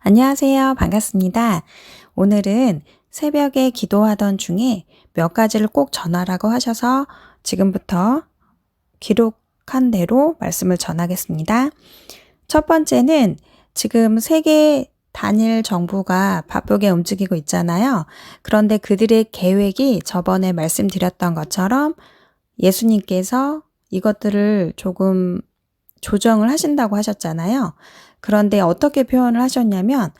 안녕하세요. 반갑습니다. 오늘은 새벽에 기도하던 중에 몇 가지를 꼭 전하라고 하셔서 지금부터 기록한 대로 말씀을 전하겠습니다. 첫 번째는 지금 세계 단일 정부가 바쁘게 움직이고 있잖아요. 그런데 그들의 계획이 저번에 말씀드렸던 것처럼 예수님께서 이것들을 조금 조정을 하신다고 하셨잖아요. 그런데 어떻게 표현을 하셨냐면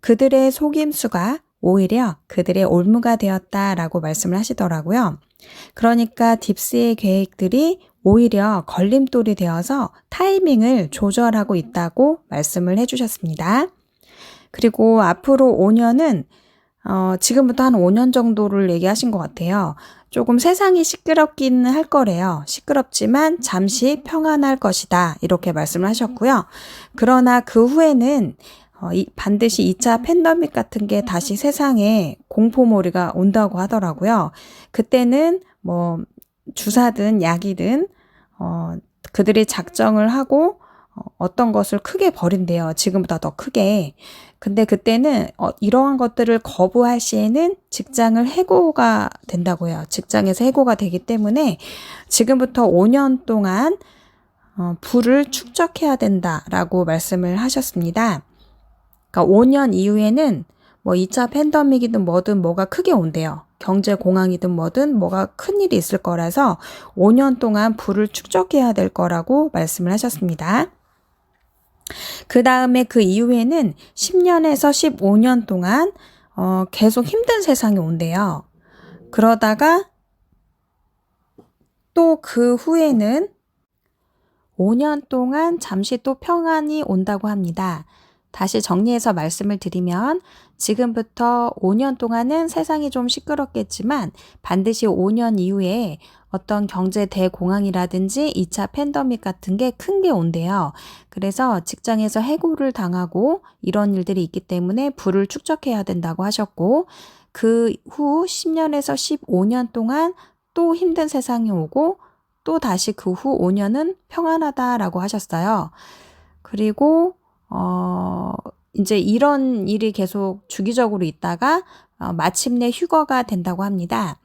그들의 속임수가 오히려 그들의 올무가 되었다라고 말씀을 하시더라고요. 그러니까 딥스의 계획들이 오히려 걸림돌이 되어서 타이밍을 조절하고 있다고 말씀을 해주셨습니다. 그리고 앞으로 5년은 어, 지금부터 한 5년 정도를 얘기하신 것 같아요. 조금 세상이 시끄럽기는 할 거래요. 시끄럽지만 잠시 평안할 것이다. 이렇게 말씀을 하셨고요. 그러나 그 후에는 어, 이, 반드시 2차 팬더믹 같은 게 다시 세상에 공포몰이가 온다고 하더라고요. 그때는 뭐 주사든 약이든 어, 그들이 작정을 하고 어, 어떤 것을 크게 버린대요. 지금보다 더 크게. 근데 그때는 어, 이러한 것들을 거부할 시에는 직장을 해고가 된다고요. 직장에서 해고가 되기 때문에 지금부터 5년 동안 어, 부를 축적해야 된다라고 말씀을 하셨습니다. 그러니까 5년 이후에는 뭐 2차 팬더믹이든 뭐든 뭐가 크게 온대요. 경제 공황이든 뭐든 뭐가 큰 일이 있을 거라서 5년 동안 부를 축적해야 될 거라고 말씀을 하셨습니다. 그 다음에 그 이후에는 10년에서 15년 동안 어, 계속 힘든 세상이 온대요. 그러다가 또 그 후에는 5년 동안 잠시 또 평안이 온다고 합니다. 다시 정리해서 말씀을 드리면 지금부터 5년 동안은 세상이 좀 시끄럽겠지만 반드시 5년 이후에 어떤 경제 대공황이라든지 2차 팬더믹 같은 게큰게 온대요. 그래서 직장에서 해고를 당하고 이런 일들이 있기 때문에 부를 축적해야 된다고 하셨고 그 후 10년에서 15년 동안 또 힘든 세상이 오고 또 다시 그 후 5년은 평안하다라고 하셨어요. 그리고 어 이제 이런 일이 계속 주기적으로 있다가 어, 마침내 휴거가 된다고 합니다.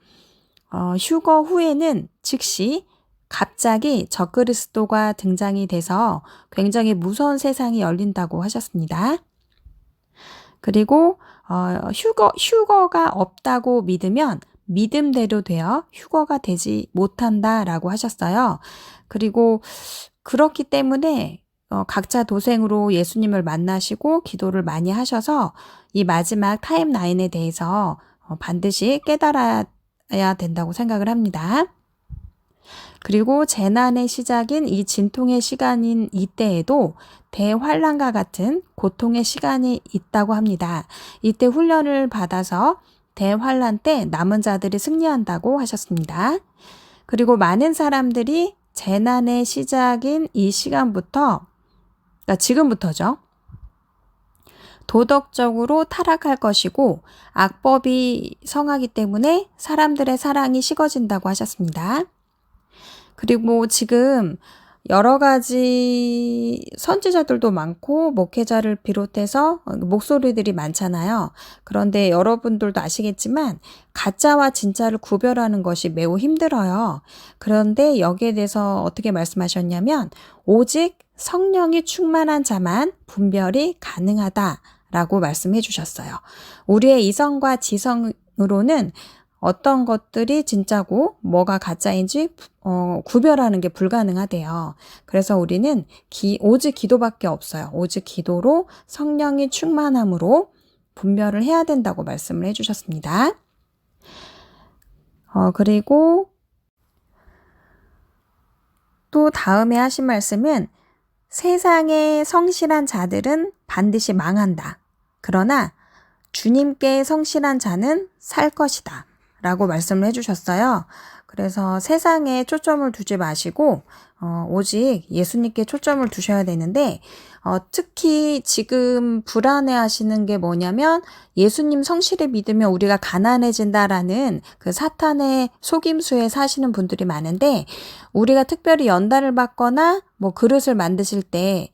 어, 휴거 후에는 즉시 갑자기 적그리스도가 등장이 돼서 굉장히 무서운 세상이 열린다고 하셨습니다. 그리고 어, 휴거 휴거가 없다고 믿으면 믿음대로 되어 휴거가 되지 못한다라고 하셨어요. 그리고 그렇기 때문에 어, 각자 도생으로 예수님을 만나시고 기도를 많이 하셔서 이 마지막 타임라인에 대해서 어, 반드시 깨달아 야 된다고 생각을 합니다. 그리고 재난의 시작인 이 진통의 시간인 이때에도 대환란과 같은 고통의 시간이 있다고 합니다. 이때 훈련을 받아서 대환란 때 남은 자들이 승리한다고 하셨습니다. 그리고 많은 사람들이 재난의 시작인 이 시간부터 그러니까 지금부터죠. 도덕적으로 타락할 것이고 악법이 성하기 때문에 사람들의 사랑이 식어진다고 하셨습니다. 그리고 지금 여러 가지 선지자들도 많고 목회자를 비롯해서 목소리들이 많잖아요. 그런데 여러분들도 아시겠지만 가짜와 진짜를 구별하는 것이 매우 힘들어요. 그런데 여기에 대해서 어떻게 말씀하셨냐면 오직 성령이 충만한 자만 분별이 가능하다. 라고 말씀해 주셨어요. 우리의 이성과 지성으로는 어떤 것들이 진짜고 뭐가 가짜인지 어, 구별하는 게 불가능하대요. 그래서 우리는 기, 오직 기도밖에 없어요. 오직 기도로 성령이 충만함으로 분별을 해야 된다고 말씀을 해주셨습니다. 어, 그리고 또 다음에 하신 말씀은 세상에 성실한 자들은 반드시 망한다. 그러나 주님께 성실한 자는 살 것이다. 라고 말씀을 해주셨어요. 그래서 세상에 초점을 두지 마시고, 어, 오직 예수님께 초점을 두셔야 되는데, 어, 특히 지금 불안해 하시는 게 뭐냐면, 예수님 성실히 믿으면 우리가 가난해진다라는 그 사탄의 속임수에 사시는 분들이 많은데, 우리가 특별히 연단을 받거나, 뭐 그릇을 만드실 때,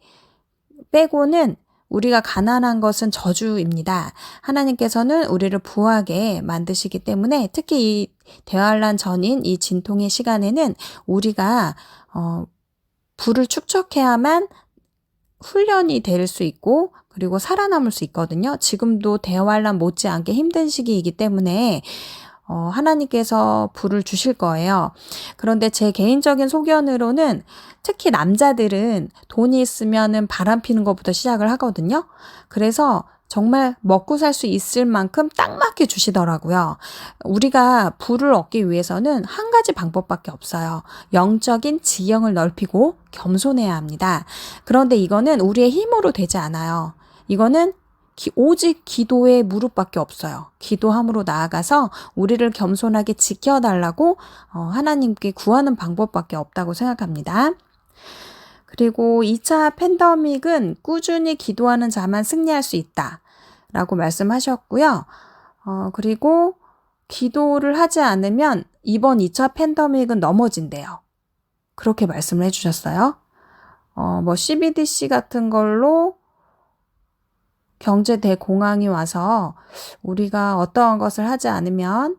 빼고는 우리가 가난한 것은 저주입니다. 하나님께서는 우리를 부하게 만드시기 때문에 특히 이 대환란 전인 이 진통의 시간에는 우리가 어, 부를 축적해야만 훈련이 될 수 있고 그리고 살아남을 수 있거든요. 지금도 대환란 못지않게 힘든 시기이기 때문에 어, 하나님께서 불을 주실 거예요. 그런데 제 개인적인 소견으로는 특히 남자들은 돈이 있으면은 바람 피는 것부터 시작을 하거든요. 그래서 정말 먹고 살 수 있을 만큼 딱 맞게 주시더라고요. 우리가 부를 얻기 위해서는 한 가지 방법밖에 없어요. 영적인 지형을 넓히고 겸손해야 합니다. 그런데 이거는 우리의 힘으로 되지 않아요. 이거는 기, 오직 기도의 무릎밖에 없어요. 기도함으로 나아가서 우리를 겸손하게 지켜달라고 어, 하나님께 구하는 방법밖에 없다고 생각합니다. 그리고 2차 팬더믹은 꾸준히 기도하는 자만 승리할 수 있다. 라고 말씀하셨고요. 어, 그리고 기도를 하지 않으면 이번 2차 팬더믹은 넘어진대요. 그렇게 말씀을 해주셨어요. 어, 뭐 CBDC 같은 걸로 경제 대공황이 와서 우리가 어떠한 것을 하지 않으면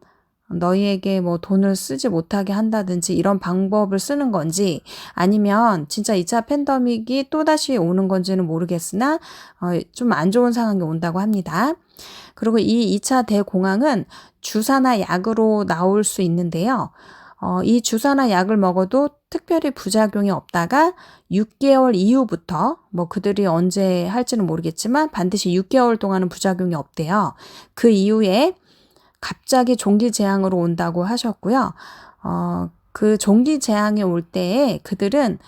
너희에게 뭐 돈을 쓰지 못하게 한다든지 이런 방법을 쓰는 건지 아니면 진짜 2차 팬더믹이 또다시 오는 건지는 모르겠으나 어, 좀 안 좋은 상황이 온다고 합니다. 그리고 이 2차 대공황은 주사나 약으로 나올 수 있는데요. 어, 이 주사나 약을 먹어도 특별히 부작용이 없다가 6개월 이후부터 뭐 그들이 언제 할지는 모르겠지만 반드시 6개월 동안은 부작용이 없대요. 그 이후에 갑자기 종기 재앙으로 온다고 하셨고요. 어, 그 종기 재앙이 올 때에 그들은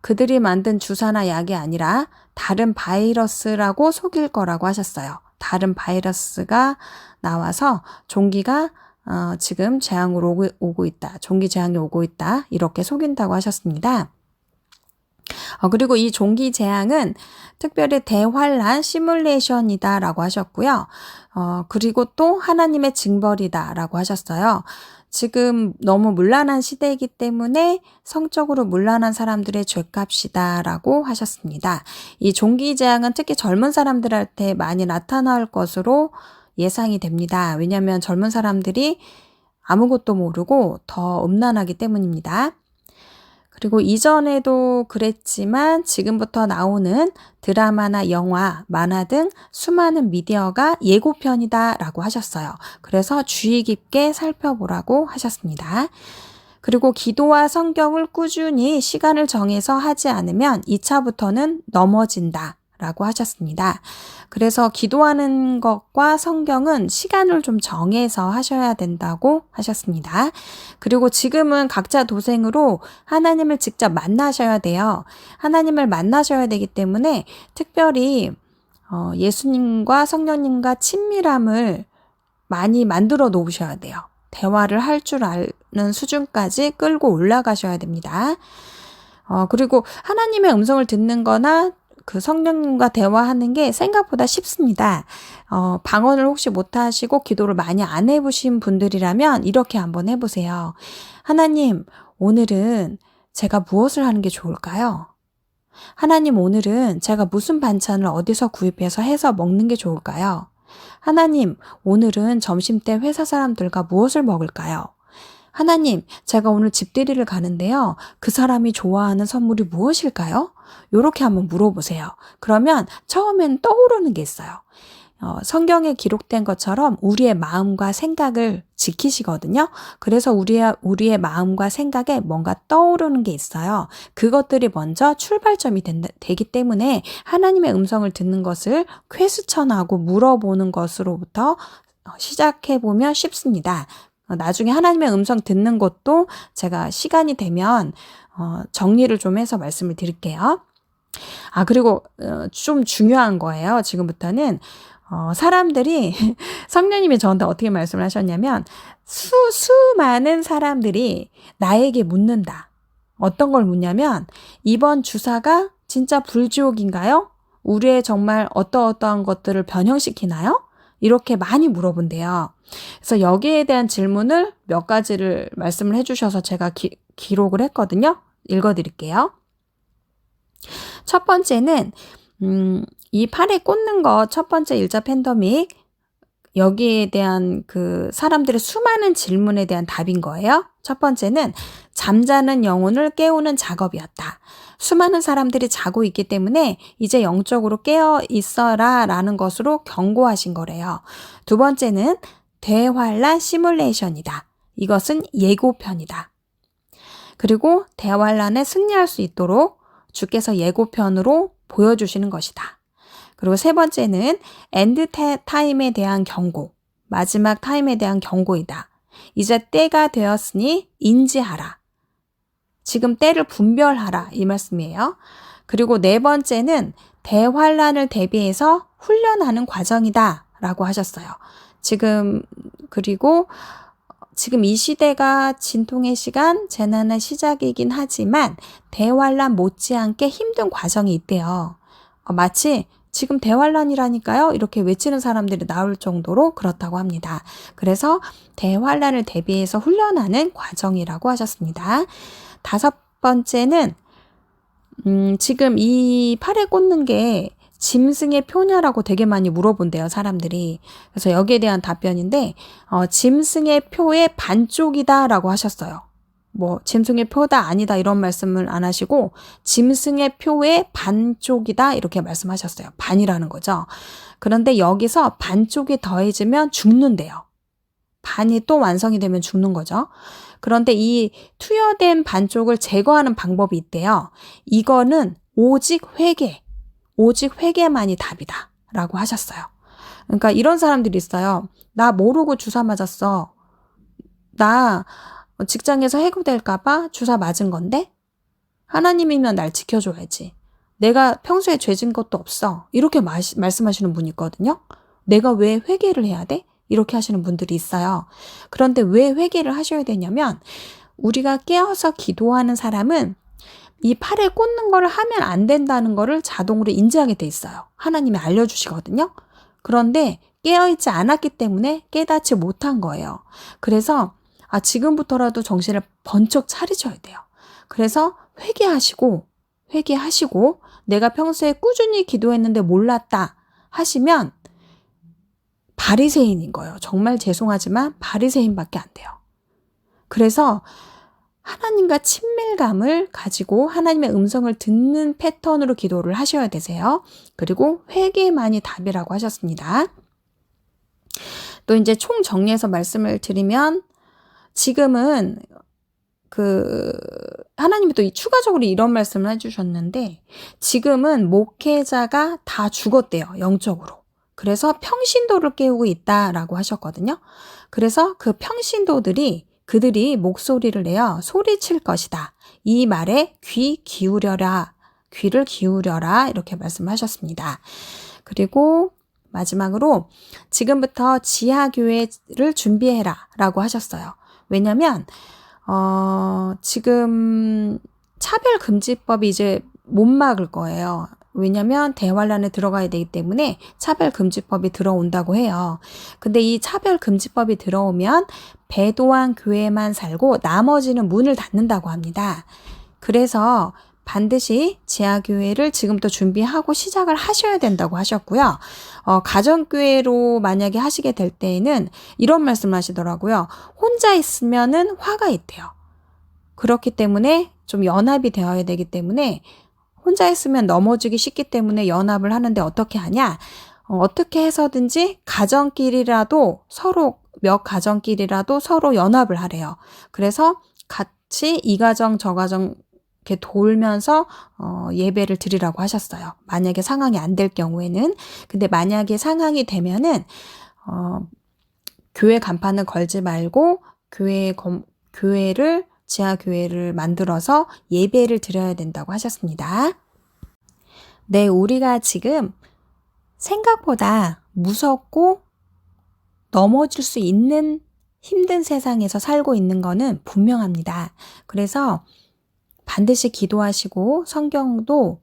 그들이 만든 주사나 약이 아니라 다른 바이러스라고 속일 거라고 하셨어요. 다른 바이러스가 나와서 종기가 어, 지금 재앙으로 오고, 오고 있다. 종기 재앙이 오고 있다. 이렇게 속인다고 하셨습니다. 어, 그리고 이 종기 재앙은 특별히 대환란 시뮬레이션이다라고 하셨고요. 어, 그리고 또 하나님의 징벌이다라고 하셨어요. 지금 너무 문란한 시대이기 때문에 성적으로 문란한 사람들의 죄값이다라고 하셨습니다. 이 종기 재앙은 특히 젊은 사람들한테 많이 나타날 것으로 예상이 됩니다. 왜냐하면 젊은 사람들이 아무것도 모르고 더 음란하기 때문입니다. 그리고 이전에도 그랬지만 지금부터 나오는 드라마나 영화, 만화 등 수많은 미디어가 예고편이다 라고 하셨어요. 그래서 주의 깊게 살펴보라고 하셨습니다. 그리고 기도와 성경을 꾸준히 시간을 정해서 하지 않으면 2차부터는 넘어진다. 라고 하셨습니다. 그래서 기도하는 것과 성경은 시간을 좀 정해서 하셔야 된다고 하셨습니다. 그리고 지금은 각자 도생으로 하나님을 직접 만나셔야 돼요. 하나님을 만나셔야 되기 때문에 특별히 어, 예수님과 성령님과 친밀함을 많이 만들어 놓으셔야 돼요. 대화를 할 줄 아는 수준까지 끌고 올라가셔야 됩니다. 어, 그리고 하나님의 음성을 듣는 거나 그 성령님과 대화하는 게 생각보다 쉽습니다. 어, 방언을 혹시 못 하시고 기도를 많이 안 해보신 분들이라면 이렇게 한번 해보세요. 하나님, 오늘은 제가 무엇을 하는 게 좋을까요? 하나님, 오늘은 제가 무슨 반찬을 어디서 구입해서 해서 먹는 게 좋을까요? 하나님, 오늘은 점심 때 회사 사람들과 무엇을 먹을까요? 하나님, 제가 오늘 집들이를 가는데요. 그 사람이 좋아하는 선물이 무엇일까요? 요렇게 한번 물어보세요. 그러면 처음엔 떠오르는 게 있어요. 어, 성경에 기록된 것처럼 우리의 마음과 생각을 지키시거든요. 그래서 우리의, 우리의 마음과 생각에 뭔가 떠오르는 게 있어요. 그것들이 먼저 출발점이 된, 되기 때문에 하나님의 음성을 듣는 것을 퀘스천하고 물어보는 것으로부터 시작해보면 쉽습니다. 어, 나중에 하나님의 음성 듣는 것도 제가 시간이 되면 어, 정리를 좀 해서 말씀을 드릴게요. 아, 그리고 어, 좀 중요한 거예요. 지금부터는 어, 사람들이 성령님이 저한테 어떻게 말씀을 하셨냐면 수 수많은 사람들이 나에게 묻는다. 어떤 걸 묻냐면 이번 주사가 진짜 불지옥인가요? 우리의 정말 어떠어떠한 것들을 변형시키나요? 이렇게 많이 물어본대요. 그래서 여기에 대한 질문을 몇 가지를 말씀을 해주셔서 제가 기, 기록을 했거든요. 읽어드릴게요. 첫 번째는, 음, 이 팔에 꽂는 거 첫 번째 일자 팬더믹 여기에 대한 그 사람들의 수많은 질문에 대한 답인 거예요. 첫 번째는 잠자는 영혼을 깨우는 작업이었다. 수많은 사람들이 자고 있기 때문에 이제 영적으로 깨어 있어라 라는 것으로 경고하신 거래요. 두 번째는 대환란 시뮬레이션이다. 이것은 예고편이다. 그리고 대환란에 승리할 수 있도록 주께서 예고편으로 보여주시는 것이다. 그리고 세 번째는 엔드 타임에 대한 경고, 마지막 타임에 대한 경고이다. 이제 때가 되었으니 인지하라. 지금 때를 분별하라. 이 말씀이에요. 그리고 네 번째는 대환란을 대비해서 훈련하는 과정이다. 라고 하셨어요. 지금, 그리고 지금 이 시대가 진통의 시간, 재난의 시작이긴 하지만 대환란 못지않게 힘든 과정이 있대요. 어, 마치 지금 대환란이라니까요. 이렇게 외치는 사람들이 나올 정도로 그렇다고 합니다. 그래서 대환란을 대비해서 훈련하는 과정이라고 하셨습니다. 다섯 번째는 음, 지금 이 팔에 꽂는 게 짐승의 표냐라고 되게 많이 물어본대요, 사람들이. 그래서 여기에 대한 답변인데, 어, 짐승의 표의 반쪽이다라고 하셨어요. 뭐, 짐승의 표다, 아니다, 이런 말씀을 안 하시고, 짐승의 표의 반쪽이다, 이렇게 말씀하셨어요. 반이라는 거죠. 그런데 여기서 반쪽이 더해지면 죽는데요. 반이 또 완성이 되면 죽는 거죠. 그런데 이 투여된 반쪽을 제거하는 방법이 있대요. 이거는 오직 회개, 오직 회개만이 답이다. 라고 하셨어요. 그러니까 이런 사람들이 있어요. 나 모르고 주사 맞았어. 나 직장에서 해고될까봐 주사 맞은 건데? 하나님이면 날 지켜줘야지. 내가 평소에 죄진 것도 없어. 이렇게 마시, 말씀하시는 분이 있거든요. 내가 왜 회개를 해야 돼? 이렇게 하시는 분들이 있어요. 그런데 왜 회개를 하셔야 되냐면, 우리가 깨어서 기도하는 사람은 이 팔에 꽂는 거를 하면 안 된다는 거를 자동으로 인지하게 돼 있어요. 하나님이 알려주시거든요. 그런데 깨어있지 않았기 때문에 깨닫지 못한 거예요. 그래서 아, 지금부터라도 정신을 번쩍 차리셔야 돼요. 그래서 회개하시고, 회개하시고, 내가 평소에 꾸준히 기도했는데 몰랐다 하시면 바리새인인 거예요. 정말 죄송하지만 바리새인밖에 안 돼요. 그래서 하나님과 친밀감을 가지고 하나님의 음성을 듣는 패턴으로 기도를 하셔야 되세요. 그리고 회개만이 답이라고 하셨습니다. 또 이제 총 정리해서 말씀을 드리면 지금은 그 하나님이 또 추가적으로 이런 말씀을 해주셨는데 지금은 목회자가 다 죽었대요 영적으로 그래서 평신도를 깨우고 있다라고 하셨거든요 그래서 그 평신도들이 그들이 목소리를 내어 소리칠 것이다. 이 말에 귀 기울여라. 귀를 기울여라. 이렇게 말씀하셨습니다. 그리고 마지막으로 지금부터 지하교회를 준비해라. 라고 하셨어요. 왜냐면, 어, 지금 차별금지법이 이제 못 막을 거예요. 왜냐면 대환란에 들어가야 되기 때문에 차별금지법이 들어온다고 해요. 근데 이 차별금지법이 들어오면 배도한 교회만 살고 나머지는 문을 닫는다고 합니다. 그래서 반드시 지하교회를 지금부터 준비하고 시작을 하셔야 된다고 하셨고요. 어, 가정교회로 만약에 하시게 될 때에는 이런 말씀을 하시더라고요. 혼자 있으면은 화가 있대요. 그렇기 때문에 좀 연합이 되어야 되기 때문에 혼자 있으면 넘어지기 쉽기 때문에 연합을 하는데 어떻게 하냐? 어, 어떻게 해서든지 가정끼리라도 서로 몇 가정끼리라도 서로 연합을 하래요. 그래서 같이 이 가정 저 가정 이렇게 돌면서 어, 예배를 드리라고 하셨어요. 만약에 상황이 안 될 경우에는 근데 만약에 상황이 되면은 어, 교회 간판을 걸지 말고 교회 교회를 지하 교회를 만들어서 예배를 드려야 된다고 하셨습니다. 네, 우리가 지금 생각보다 무섭고 넘어질 수 있는 힘든 세상에서 살고 있는 거는 분명합니다. 그래서 반드시 기도하시고 성경도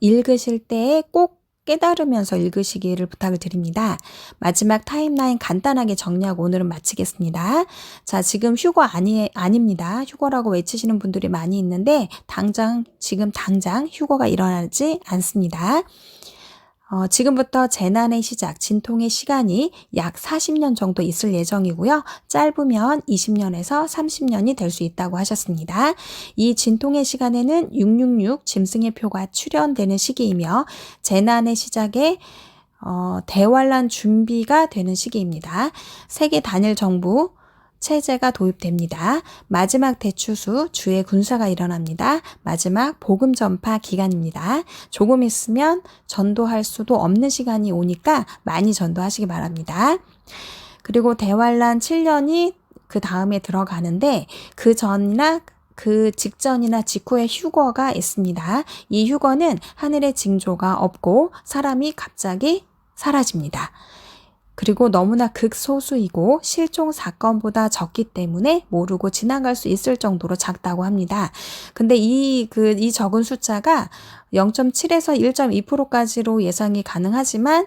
읽으실 때에 꼭 깨달으면서 읽으시기를 부탁을 드립니다. 마지막 타임라인 간단하게 정리하고 오늘은 마치겠습니다. 자, 지금 휴거 아니, 아닙니다. 휴거라고 외치시는 분들이 많이 있는데, 당장, 지금 당장 휴거가 일어나지 않습니다. 어, 지금부터 재난의 시작, 진통의 시간이 약 40년 정도 있을 예정이고요. 짧으면 20년에서 30년이 될 수 있다고 하셨습니다. 이 진통의 시간에는 666 짐승의 표가 출현되는 시기이며 재난의 시작에 어, 대환란 준비가 되는 시기입니다. 세계 단일 정부 체제가 도입됩니다. 마지막 대추수 주의 군사가 일어납니다. 마지막 복음 전파 기간입니다. 조금 있으면 전도할 수도 없는 시간이 오니까 많이 전도하시기 바랍니다. 그리고 대환란 7년이 그 다음에 들어가는데 그 전이나 그 직전이나 직후에 휴거가 있습니다. 이 휴거는 하늘의 징조가 없고 사람이 갑자기 사라집니다. 그리고 너무나 극소수이고 실종 사건보다 적기 때문에 모르고 지나갈 수 있을 정도로 작다고 합니다. 근데 이, 그, 이 적은 숫자가 0.7에서 1.2%까지로 예상이 가능하지만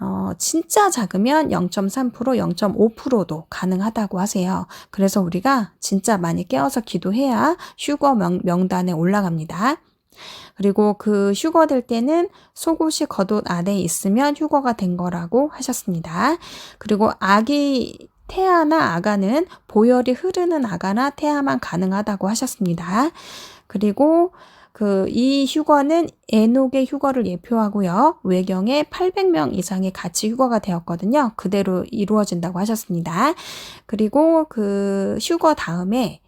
어, 진짜 작으면 0.3%, 0.5%도 가능하다고 하세요. 그래서 우리가 진짜 많이 깨어서 기도해야 휴거 명, 명단에 올라갑니다. 그리고 그 휴거 될 때는 속옷이 겉옷 안에 있으면 휴거가 된 거라고 하셨습니다. 그리고 아기 태아나 아가는 보혈이 흐르는 아가나 태아만 가능하다고 하셨습니다. 그리고 그 이 휴거는 에녹의 휴거를 예표하고요. 외경에 800명 이상이 같이 휴거가 되었거든요. 그대로 이루어진다고 하셨습니다. 그리고 그 휴거 다음에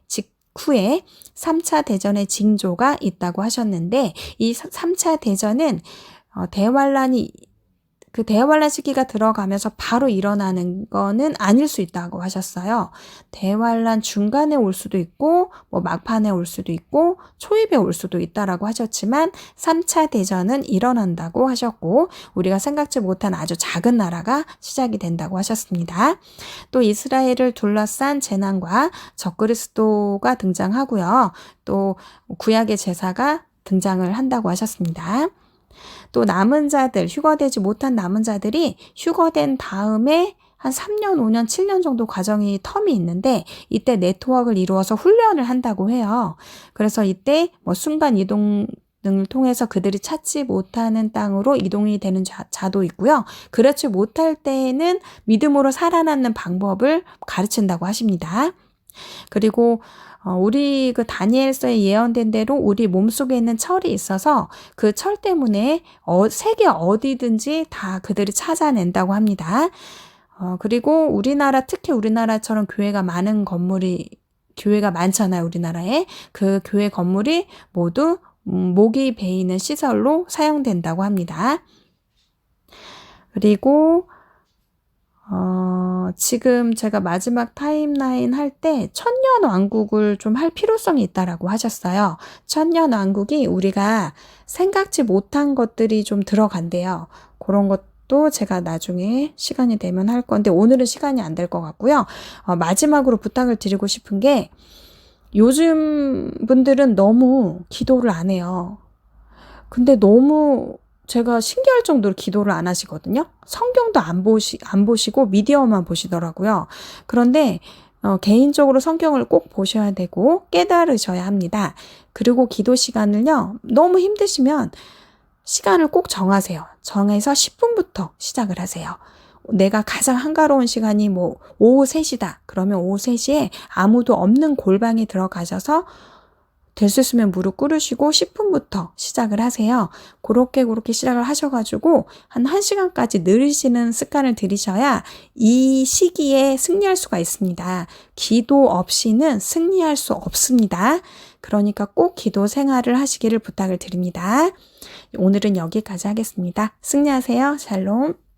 후에 3차 대전의 징조가 있다고 하셨는데 이 3차 대전은 어, 대환란이 그 대환란 시기가 들어가면서 바로 일어나는 거는 아닐 수 있다고 하셨어요. 대환란 중간에 올 수도 있고 뭐 막판에 올 수도 있고 초입에 올 수도 있다라고 하셨지만 3차 대전은 일어난다고 하셨고 우리가 생각지 못한 아주 작은 나라가 시작이 된다고 하셨습니다. 또 이스라엘을 둘러싼 재난과 적그리스도가 등장하고요. 또 구약의 제사가 등장을 한다고 하셨습니다. 또 남은 자들, 휴거되지 못한 남은 자들이 휴거된 다음에 한 3년, 5년, 7년 정도 과정이 텀이 있는데 이때 네트워크를 이루어서 훈련을 한다고 해요. 그래서 이때 뭐 순간 이동 등을 통해서 그들이 찾지 못하는 땅으로 이동이 되는 자, 도 있고요. 그렇지 못할 때에는 믿음으로 살아남는 방법을 가르친다고 하십니다. 그리고 어, 우리 그 다니엘서에 예언된 대로 우리 몸속에 있는 철이 있어서 그 철 때문에 어, 세계 어디든지 다 그들이 찾아낸다고 합니다. 어, 그리고 우리나라 특히 우리나라처럼 교회가 많은 건물이 교회가 많잖아요, 우리나라에. 그 교회 건물이 모두 음, 모기 베이는 시설로 사용된다고 합니다. 그리고 어, 지금 제가 마지막 타임라인 할 때 천년 왕국을 좀 할 필요성이 있다라고 하셨어요. 천년 왕국이 우리가 생각지 못한 것들이 좀 들어간대요. 그런 것도 제가 나중에 시간이 되면 할 건데 오늘은 시간이 안 될 것 같고요. 어, 마지막으로 부탁을 드리고 싶은 게 요즘 분들은 너무 기도를 안 해요. 근데 너무 제가 신기할 정도로 기도를 안 하시거든요. 성경도 안 보시, 안 보시고 미디어만 보시더라고요. 그런데, 어, 개인적으로 성경을 꼭 보셔야 되고 깨달으셔야 합니다. 그리고 기도 시간을요, 너무 힘드시면 시간을 꼭 정하세요. 정해서 10분부터 시작을 하세요. 내가 가장 한가로운 시간이 뭐 오후 3시다. 그러면 오후 3시에 아무도 없는 골방에 들어가셔서 될 수 있으면 무릎 꿇으시고 10분부터 시작을 하세요. 그렇게 그렇게 시작을 하셔가지고 한 1시간까지 늘리시는 습관을 들이셔야 이 시기에 승리할 수가 있습니다. 기도 없이는 승리할 수 없습니다. 그러니까 꼭 기도 생활을 하시기를 부탁을 드립니다. 오늘은 여기까지 하겠습니다. 승리하세요. 샬롬.